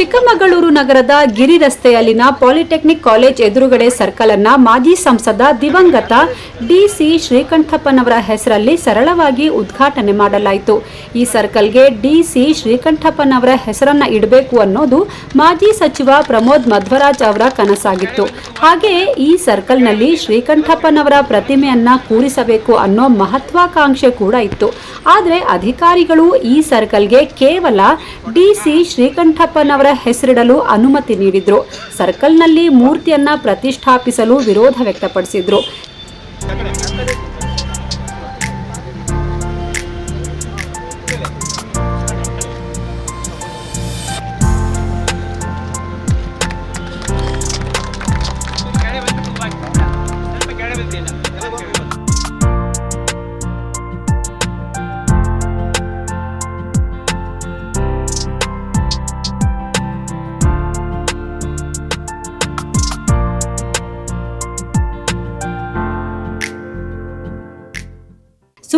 ಚಿಕ್ಕಮಗಳೂರು ನಗರದ ಗಿರಿ ರಸ್ತೆಯಲ್ಲಿನ ಪಾಲಿಟೆಕ್ನಿಕ್ ಕಾಲೇಜ್ ಎದುರುಗಡೆ ಸರ್ಕಲ್ ಅನ್ನ ಮಾಜಿ ಸಂಸದ ದಿವಂಗತ ಡಿಸಿ ಶ್ರೀಕಂಠಪ್ಪನವರ ಹೆಸರಲ್ಲಿ ಸರಳವಾಗಿ ಉದ್ಘಾಟನೆ ಮಾಡಲಾಯಿತು. ಈ ಸರ್ಕಲ್ಗೆ ಡಿಸಿ ಶ್ರೀಕಂಠಪ್ಪನವರ ಹೆಸರನ್ನ ಇಡಬೇಕು ಅನ್ನೋದು ಮಾಜಿ ಸಚಿವ ಪ್ರಮೋದ್ ಮಧ್ವರಾಜ್ ಅವರ ಕನಸಾಗಿತ್ತು. ಹಾಗೆಯೇ ಈ ಸರ್ಕಲ್ನಲ್ಲಿ ಶ್ರೀಕಂಠಪ್ಪನವರ ಪ್ರತಿಮೆಯನ್ನ ಕೂರಿಸಬೇಕು ಅನ್ನೋ ಮಹತ್ವಾಕಾಂಕ್ಷೆ ಕೂಡ ಇತ್ತು. ಆದರೆ ಅಧಿಕಾರಿಗಳು ಈ ಸರ್ಕಲ್ಗೆ ಕೇವಲ ಡಿಸಿ ಶ್ರೀಕಂಠಪ್ಪನವರ ಹೆಸರಿಡಲು ಅನುಮತಿ ನೀಡಿದ್ರು. ಸರ್ಕಲ್ನಲ್ಲಿ ಮೂರ್ತಿಯನ್ನ ಪ್ರತಿಷ್ಠಾಪಿಸಲು ವಿರೋಧ ವ್ಯಕ್ತಪಡಿಸಿದ್ರು.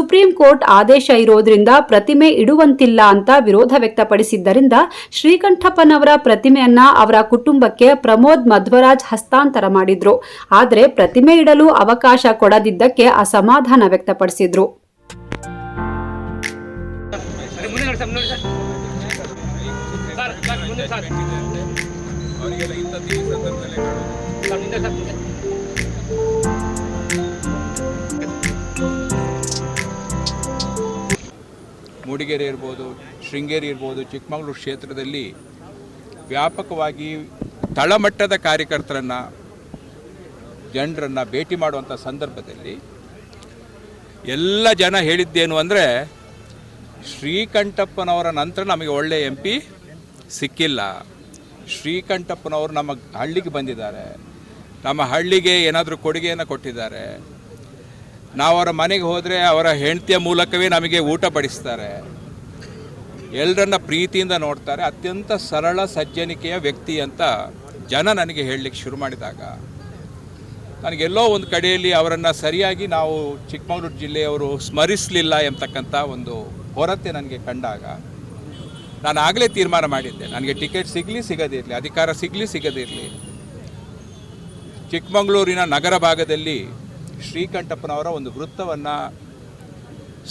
ಸುಪ್ರೀಂ ಕೋರ್ಟ್ ಆದೇಶ ಇರೋದ್ರಿಂದ ಪ್ರತಿಮೆ ಇಡುವಂತಿಲ್ಲ ಅಂತ ವಿರೋಧ ವ್ಯಕ್ತಪಡಿಸಿದ್ದರಿಂದ ಶ್ರೀಕಂಠಪ್ಪನವರ ಪ್ರತಿಮೆಯನ್ನ ಅವರ ಕುಟುಂಬಕ್ಕೆ ಪ್ರಮೋದ್ ಮಧ್ವರಾಜ್ ಹಸ್ತಾಂತರ ಮಾಡಿದ್ರು. ಆದರೆ ಪ್ರತಿಮೆ ಇಡಲು ಅವಕಾಶ ಕೊಡದಿದ್ದಕ್ಕೆ ಅಸಮಾಧಾನ ವ್ಯಕ್ತಪಡಿಸಿದ್ರು. ಸರಿ ಮೂಡಿಗೆರೆ ಇರ್ಬೋದು, ಶೃಂಗೇರಿ ಇರ್ಬೋದು, ಚಿಕ್ಕಮಗಳೂರು ಕ್ಷೇತ್ರದಲ್ಲಿ ವ್ಯಾಪಕವಾಗಿ ತಳಮಟ್ಟದ ಕಾರ್ಯಕರ್ತರನ್ನು, ಜನರನ್ನು ಭೇಟಿ ಮಾಡುವಂಥ ಸಂದರ್ಭದಲ್ಲಿ ಎಲ್ಲ ಜನ ಹೇಳಿದ್ದೇನು ಅಂದರೆ, ಶ್ರೀಕಂಠಪ್ಪನವರ ನಂತರ ನಮಗೆ ಒಳ್ಳೆ ಎಂ ಪಿ ಸಿಕ್ಕಿಲ್ಲ. ಶ್ರೀಕಂಠಪ್ಪನವರು ನಮ್ಮ ಹಳ್ಳಿಗೆ ಬಂದಿದ್ದಾರೆ. ನಮ್ಮ ಹಳ್ಳಿಗೆ ಏನಾದರೂ ಕೊಡುಗೆಯನ್ನು ಕೊಟ್ಟಿದ್ದಾರೆ. ನಾವು ಅವರ ಮನೆಗೆ ಹೋದರೆ ಅವರ ಹೆಂಡತಿಯ ಮೂಲಕವೇ ನಮಗೆ ಊಟ ಬಡಿಸ್ತಾರೆ. ಎಲ್ಲರನ್ನ ಪ್ರೀತಿಯಿಂದ ನೋಡ್ತಾರೆ. ಅತ್ಯಂತ ಸರಳ ಸಜ್ಜನಿಕೆಯ ವ್ಯಕ್ತಿ ಅಂತ ಜನ ನನಗೆ ಹೇಳಲಿಕ್ಕೆ ಶುರು ಮಾಡಿದಾಗ. ನನಗೆಲ್ಲೋ ಒಂದು ಕಡೆಯಲ್ಲಿ ಅವರನ್ನು ಸರಿಯಾಗಿ ನಾವು ಚಿಕ್ಕಮಗಳೂರು ಜಿಲ್ಲೆಯವರು ಸ್ಮರಿಸಲಿಲ್ಲ ಎಂಬತಕ್ಕಂಥ ಒಂದು ಹೊರತೆ ನನಗೆ ಕಂಡಾಗ ನಾನು ಆಗಲೇ ತೀರ್ಮಾನ ಮಾಡಿದ್ದೆ. ನನಗೆ ಟಿಕೆಟ್ ಸಿಗಲಿ ಸಿಗದಿರಲಿ ಅಧಿಕಾರ ಸಿಗಲಿ ಸಿಗದಿರಲಿ ಚಿಕ್ಕಮಗಳೂರಿನ ನಗರ ಭಾಗದಲ್ಲಿ ಶ್ರೀಕಂಠಪ್ಪನವರ ಒಂದು ವೃತ್ತವನ್ನು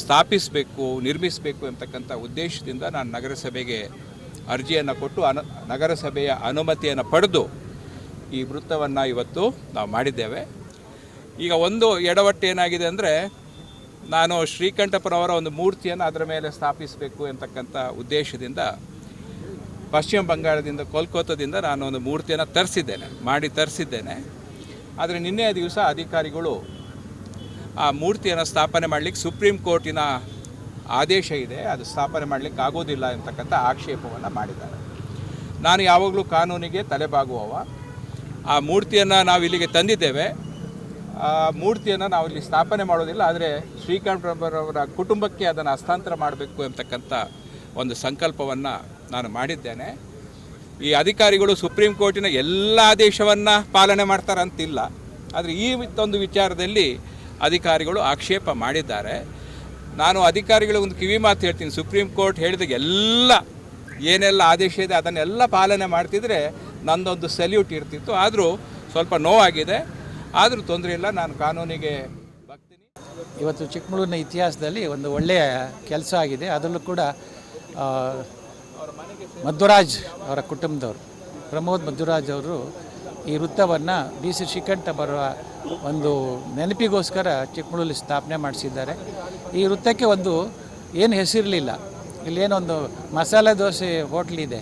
ಸ್ಥಾಪಿಸಬೇಕು, ನಿರ್ಮಿಸಬೇಕು ಎಂಬತಕ್ಕಂಥ ಉದ್ದೇಶದಿಂದ ನಾನು ನಗರಸಭೆಗೆ ಅರ್ಜಿಯನ್ನು ಕೊಟ್ಟು ಅನು, ನಗರಸಭೆಯ ಅನುಮತಿಯನ್ನು ಪಡೆದು ಈ ವೃತ್ತವನ್ನು ಇವತ್ತು ನಾವು ಮಾಡಿದ್ದೇವೆ. ಈಗ ಒಂದು ಎಡವಟ್ಟು ಏನಾಗಿದೆ ಅಂದರೆ, ನಾನು ಶ್ರೀಕಂಠಪ್ಪನವರ ಒಂದು ಮೂರ್ತಿಯನ್ನು ಅದರ ಮೇಲೆ ಸ್ಥಾಪಿಸಬೇಕು ಎಂತಕ್ಕಂಥ ಉದ್ದೇಶದಿಂದ ಪಶ್ಚಿಮ ಬಂಗಾಳದಿಂದ ಕೋಲ್ಕತ್ತಾದಿಂದ ನಾನು ಒಂದು ಮೂರ್ತಿಯನ್ನು ತರಿಸಿದ್ದೇನೆ, ಮಾಡಿ ತರಿಸಿದ್ದೇನೆ. ಆದರೆ ನಿನ್ನೆಯ ದಿವಸ ಅಧಿಕಾರಿಗಳು ಆ ಮೂರ್ತಿಯನ್ನು ಸ್ಥಾಪನೆ ಮಾಡಲಿಕ್ಕೆ ಸುಪ್ರೀಂ ಕೋರ್ಟಿನ ಆದೇಶ ಇದೆ. ಅದು ಸ್ಥಾಪನೆ ಮಾಡಲಿಕ್ಕೆ ಆಗೋದಿಲ್ಲ ಅಂತಕ್ಕಂಥ ಆಕ್ಷೇಪವನ್ನು ಮಾಡಿದ್ದಾರೆ. ನಾನು ಯಾವಾಗಲೂ ಕಾನೂನಿಗೆ ತಲೆಬಾಗುವವ. ಆ ಮೂರ್ತಿಯನ್ನು ನಾವು ಇಲ್ಲಿಗೆ ತಂದಿದ್ದೇವೆ. ಆ ಮೂರ್ತಿಯನ್ನು ನಾವು ಇಲ್ಲಿ ಸ್ಥಾಪನೆ ಮಾಡೋದಿಲ್ಲ, ಆದರೆ ಶ್ರೀಕಂಠರವರ ಕುಟುಂಬಕ್ಕೆ ಅದನ್ನು ಹಸ್ತಾಂತರ ಮಾಡಬೇಕು ಅಂತಕ್ಕಂಥ ಒಂದು ಸಂಕಲ್ಪವನ್ನು ನಾನು ಮಾಡಿದ್ದೇನೆ. ಈ ಅಧಿಕಾರಿಗಳು ಸುಪ್ರೀಂ ಕೋರ್ಟಿನ ಎಲ್ಲ ಆದೇಶವನ್ನು ಪಾಲನೆ ಮಾಡ್ತಾರಂತಿಲ್ಲ. ಆದರೆ ಈ ಒಂದು ವಿಚಾರದಲ್ಲಿ ಅಧಿಕಾರಿಗಳು ಆಕ್ಷೇಪ ಮಾಡಿದ್ದಾರೆ. ನಾನು ಅಧಿಕಾರಿಗಳಿಗೆ ಒಂದು ಕಿವಿ ಮಾತು ಹೇಳ್ತೀನಿ. ಸುಪ್ರೀಂ ಕೋರ್ಟ್ ಹೇಳಿದ ಎಲ್ಲ, ಏನೆಲ್ಲ ಆದೇಶ ಇದೆ, ಅದನ್ನೆಲ್ಲ ಪಾಲನೆ ಮಾಡ್ತಿದ್ರೆ ನಂದೊಂದು ಸಲ್ಯೂಟ್ ಇರ್ತಿತ್ತು. ಆದರೂ ಸ್ವಲ್ಪ ನೋವಾಗಿದೆ. ಆದರೂ ತೊಂದರೆ ಇಲ್ಲ. ನಾನು ಕಾನೂನಿಗೆ ಬಗ್ತೀನಿ ಇವತ್ತು ಚಿಕ್ಕಮಗಳೂರಿನ ಇತಿಹಾಸದಲ್ಲಿ ಒಂದು ಒಳ್ಳೆಯ ಕೆಲಸ ಆಗಿದೆ. ಅದರಲ್ಲೂ ಕೂಡ ಮಧ್ವರಾಜ್ ಅವರ ಕುಟುಂಬದವರು, ಪ್ರಮೋದ್ ಮಧ್ವರಾಜ್ ಅವರು ಈ ವೃತ್ತವನ್ನು ಬಿ ಸಿ ಶ್ರೀಕಂಠ ಬರುವ ಒಂದು ನೆನಪಿಗೋಸ್ಕರ ಚಿಕ್ಕಮಗಳೂರಲ್ಲಿ ಸ್ಥಾಪನೆ ಮಾಡಿಸಿದ್ದಾರೆ. ಈ ವೃತ್ತಕ್ಕೆ ಒಂದು ಏನು ಹೆಸರಿರಲಿಲ್ಲ. ಇಲ್ಲೇನೊಂದು ಮಸಾಲೆ ದೋಸೆ ಹೋಟ್ಲಿದೆ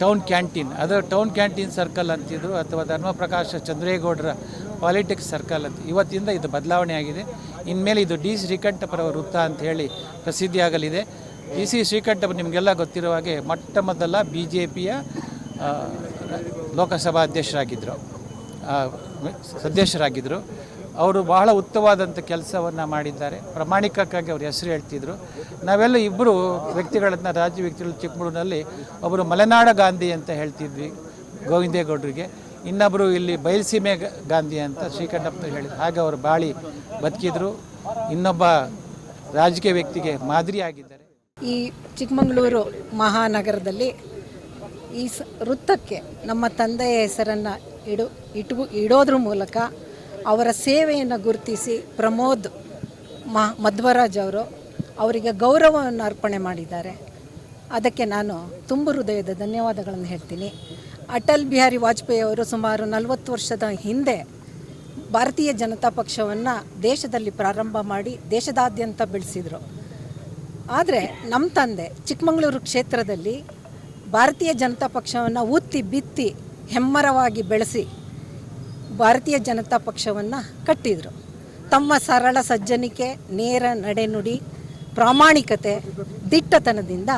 ಟೌನ್ ಕ್ಯಾಂಟೀನ್. ಅದು ಟೌನ್ ಕ್ಯಾಂಟೀನ್ ಸರ್ಕಲ್ ಅಂತಿದ್ರು ಅಥವಾ ಧರ್ಮಪ್ರಕಾಶ ಚಂದ್ರೇಗೌಡರ ಪಾಲಿಟಿಕ್ಸ್ ಸರ್ಕಲ್ ಅಂತ. ಇವತ್ತಿಂದ ಇದು ಬದಲಾವಣೆ ಆಗಿದೆ. ಇನ್ಮೇಲೆ ಇದು ಡಿ ಶ್ರೀಕಂಠಪುರ ವೃತ್ತ ಅಂತ ಹೇಳಿ ಪ್ರಸಿದ್ಧಿಯಾಗಲಿದೆ ಡಿ ಸಿ ಶ್ರೀಕಂಠಪ್ಪ ನಿಮಗೆಲ್ಲ ಗೊತ್ತಿರುವ ಹಾಗೆ ಮೊಟ್ಟ ಮೊದಲ ಬಿ ಜೆ ಪಿಯ ಲೋಕಸಭಾ ಅಧ್ಯಕ್ಷರಾಗಿದ್ದರು. ಆ, ಸದಸ್ಯರಾಗಿದ್ದರು ಅವರು ಬಹಳ ಉತ್ತಮವಾದಂಥ ಕೆಲಸವನ್ನು ಮಾಡಿದ್ದಾರೆ. ಪ್ರಾಮಾಣಿಕಕ್ಕಾಗಿ ಅವ್ರ ಹೆಸರು ಹೇಳ್ತಿದ್ರು. ನಾವೆಲ್ಲ ಇಬ್ಬರು ವ್ಯಕ್ತಿಗಳನ್ನು ರಾಜ್ಯ ವ್ಯಕ್ತಿಗಳು ಚಿಕ್ಕಮಗಳೂರಿನಲ್ಲಿ ಒಬ್ಬರು ಮಲೆನಾಡ ಗಾಂಧಿ ಅಂತ ಹೇಳ್ತಿದ್ವಿ, ಗೋವಿಂದೇಗೌಡರಿಗೆ. ಇನ್ನೊಬ್ಬರು ಇಲ್ಲಿ ಬಯಲುಸೀಮೆ ಗಾಂಧಿ ಅಂತ ಶ್ರೀಕಂಠಪ್ಪ ಹೇಳಿದ್ರು. ಹಾಗೆ ಅವರು ಬಾಳಿ ಬದುಕಿದ್ರು. ಇನ್ನೊಬ್ಬ ರಾಜಕೀಯ ವ್ಯಕ್ತಿಗೆ ಮಾದರಿಯಾಗಿದ್ದಾರೆ ಈ ಚಿಕ್ಕಮಗಳೂರು ಮಹಾನಗರದಲ್ಲಿ ಈ ಸ, ವೃತ್ತಕ್ಕೆ ನಮ್ಮ ತಂದೆಯ ಹೆಸರನ್ನು ಇಡು ಇಟ್ಟು ಇಡೋದ್ರ ಮೂಲಕ ಅವರ ಸೇವೆಯನ್ನು ಗುರುತಿಸಿ ಪ್ರಮೋದ್ ಮಹ ಮಧ್ವರಾಜ್ ಅವರು ಅವರಿಗೆ ಗೌರವವನ್ನು ಅರ್ಪಣೆ ಮಾಡಿದ್ದಾರೆ. ಅದಕ್ಕೆ ನಾನು ತುಂಬ ಹೃದಯದ ಧನ್ಯವಾದಗಳನ್ನು ಹೇಳ್ತೀನಿ. ಅಟಲ್ ಬಿಹಾರಿ ವಾಜಪೇಯಿ ಅವರು ಸುಮಾರು ನಲವತ್ತು ವರ್ಷದ ಹಿಂದೆ ಭಾರತೀಯ ಜನತಾ ಪಕ್ಷವನ್ನು ದೇಶದಲ್ಲಿ ಪ್ರಾರಂಭ ಮಾಡಿ ದೇಶದಾದ್ಯಂತ ಬೆಳೆಸಿದರು. ಆದರೆ ನಮ್ಮ ತಂದೆ ಚಿಕ್ಕಮಗಳೂರು ಕ್ಷೇತ್ರದಲ್ಲಿ ಭಾರತೀಯ ಜನತಾ ಪಕ್ಷವನ್ನು ಉತ್ತಿ ಬಿತ್ತಿ ಹೆಮ್ಮರವಾಗಿ ಬೆಳೆಸಿ ಭಾರತೀಯ ಜನತಾ ಪಕ್ಷವನ್ನು ಕಟ್ಟಿದರು. ತಮ್ಮ ಸರಳ ಸಜ್ಜನಿಕೆ, ನೇರ ನಡೆನುಡಿ, ಪ್ರಾಮಾಣಿಕತೆ, ದಿಟ್ಟತನದಿಂದ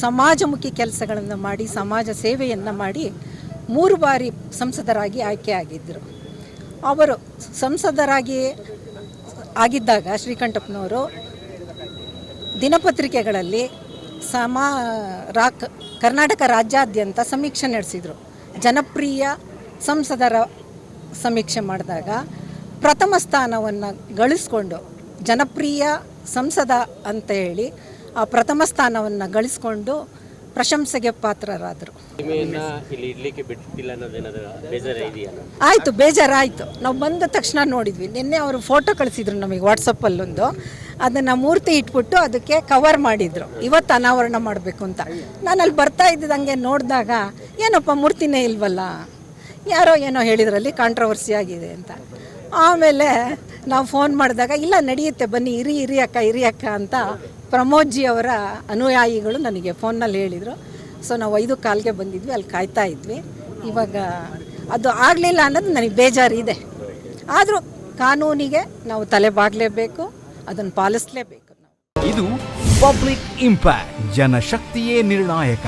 ಸಮಾಜಮುಖಿ ಕೆಲಸಗಳನ್ನು ಮಾಡಿ, ಸಮಾಜ ಸೇವೆಯನ್ನು ಮಾಡಿ ಮೂರು ಬಾರಿ ಸಂಸದರಾಗಿ ಆಯ್ಕೆಯಾಗಿದ್ದರು ಅವರು ಸಂಸದರಾಗಿ ಆಗಿದ್ದಾಗ ಶ್ರೀಕಂಠಪ್ಪನವರು ದಿನಪತ್ರಿಕೆಗಳಲ್ಲಿ ಸಮ ರಾ ಕರ್ನಾಟಕ ರಾಜ್ಯಾದ್ಯಂತ ಸಮೀಕ್ಷೆ ನಡೆಸಿದರು. ಜನಪ್ರಿಯ ಸಂಸದರ ಸಮೀಕ್ಷೆ ಮಾಡಿದಾಗ ಪ್ರಥಮ ಸ್ಥಾನವನ್ನು ಗಳಿಸ್ಕೊಂಡು ಜನಪ್ರಿಯ ಸಂಸದ ಅಂತ ಹೇಳಿ ಆ ಪ್ರಥಮ ಸ್ಥಾನವನ್ನು ಗಳಿಸ್ಕೊಂಡು ಪ್ರಶಂಸೆಗೆ ಪಾತ್ರರಾದರು. ಆಯ್ತು ಬೇಜಾರಾಯಿತು. ನಾವು ಬಂದ ತಕ್ಷಣ ನೋಡಿದ್ವಿ. ನಿನ್ನೆ ಅವರು ಫೋಟೋ ಕಳಿಸಿದ್ರು ನಮಗೆ ವಾಟ್ಸಪ್ಪಲ್ಲೊಂದು ಅದನ್ನು ಮೂರ್ತಿ ಇಟ್ಬಿಟ್ಟು ಅದಕ್ಕೆ ಕವರ್ ಮಾಡಿದರು. ಇವತ್ತು ಅನಾವರಣ ಮಾಡಬೇಕು ಅಂತ. ನಾನು ಅಲ್ಲಿ ಬರ್ತಾ ಇದ್ದಂಗೆ ನೋಡಿದಾಗ ಏನಪ್ಪ ಮೂರ್ತಿನೇ ಇಲ್ವಲ್ಲ? ಯಾರೋ ಏನೋ ಹೇಳಿದ್ರಲ್ಲಿ ಕಾಂಟ್ರವರ್ಸಿ ಆಗಿದೆ ಅಂತ. ಆಮೇಲೆ ನಾವು ಫೋನ್ ಮಾಡಿದಾಗ ಇಲ್ಲ ನಡೆಯುತ್ತೆ ಬನ್ನಿ ಇರಿ ಇರಿ ಅಕ್ಕ ಇರಿ ಅಕ್ಕ ಅಂತ ಪ್ರಮೋದ್ಜಿ ಅವರ ಅನುಯಾಯಿಗಳು ನನಗೆ ಫೋನ್ನಲ್ಲಿ ಹೇಳಿದರು. ಸೊ ನಾವು ಐದು ಕಾಲ್ಗೆ ಬಂದಿದ್ವಿ, ಅಲ್ಲಿ ಕಾಯ್ತಾ ಇದ್ವಿ. ಇವಾಗ ಅದು ಆಗಲಿಲ್ಲ ಅನ್ನೋದು ನನಗೆ ಬೇಜಾರಿದೆ. ಆದರೂ ಕಾನೂನಿಗೆ ನಾವು ತಲೆ ಬಾಗಲೇಬೇಕು ಅದನ್ನು ಪಾಲಿಸಲೇಬೇಕು ಇದು ಪಬ್ಲಿಕ್ ಇಂಪ್ಯಾಕ್ಟ್, ಜನಶಕ್ತಿಯೇ ನಿರ್ಣಾಯಕ.